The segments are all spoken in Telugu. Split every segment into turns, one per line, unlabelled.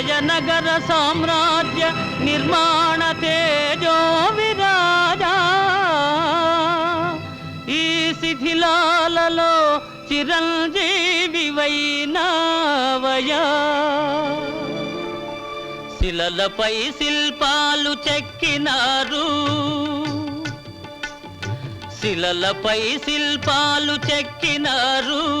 విజయనగర సామ్రాజ్య నిర్మాణ తేజో విరాజా ఈ శిథిలాలలో చిరంజీవివైనవయా. శిలలపై శిల్పాలు చెక్కినారు. శిలలపై శిల్పాలు చెక్కినారు.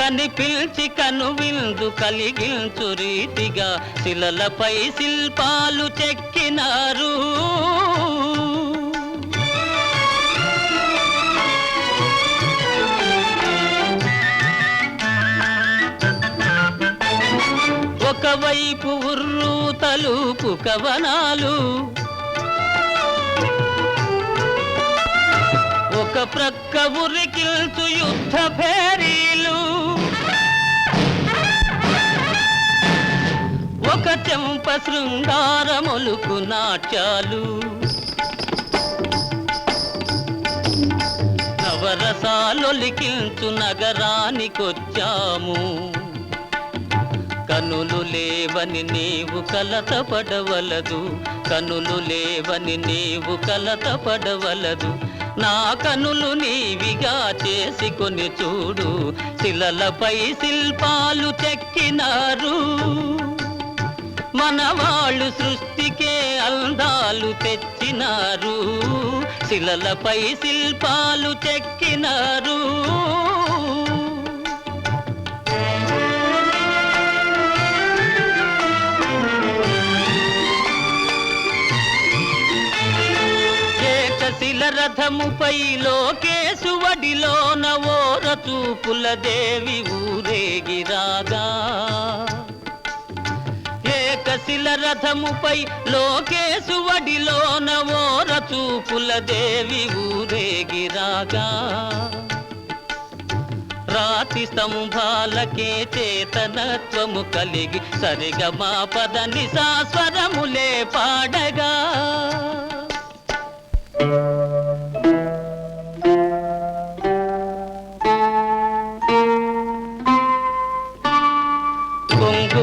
కనిపిల్చి కను విందు కలిగించు రీతిగా శిలలపై శిల్పాలు చెక్కినారు. ఒకవైపు ఉర్రు తలుపు కవనాలు ఒక ప్రక్క ఉరికిల్చు యుద్ధ భేరీలు ఒక చెంప శృంగారములుకు నాట్యాలు. నవరసాలొలికించు నగరానికొచ్చాము. కనులు లేవని నీవు కలత పడవలదు కనులు లేవని నీవు కలత పడవలదు నా కనులు నీవిగా చేసుకొని చూడు. శిలలపై శిల్పాలు చెక్కినారు. మన వాళ్ళు సృష్టికే అందాలు తెచ్చినారు. శిలలపై శిల్పాలు చెక్కినారు. శిల రథముపై లోకేశువడిలోన ఓర చూపుల దేవి ఊరేగిరాగా ఏకశిల రథముపై లోకేశు వడిలోన ఓర చూపుల దేవి ఊరేగిరాగా రాతి స్తంభాలకే చేతనత్వము కలిగి సరిగమా పదని సాస్వరములే పాడగా.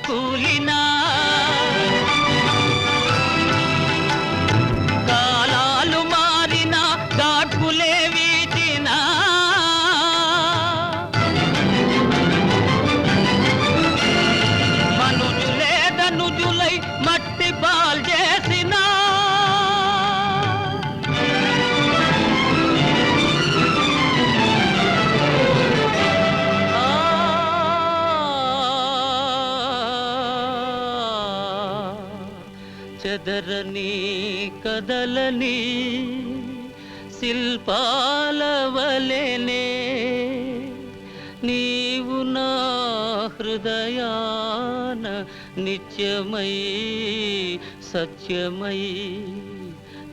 కూలినా చెదరని కదలని శిల్పాల వలెనే నీవు నా హృదయాన నిత్యమై సత్యమై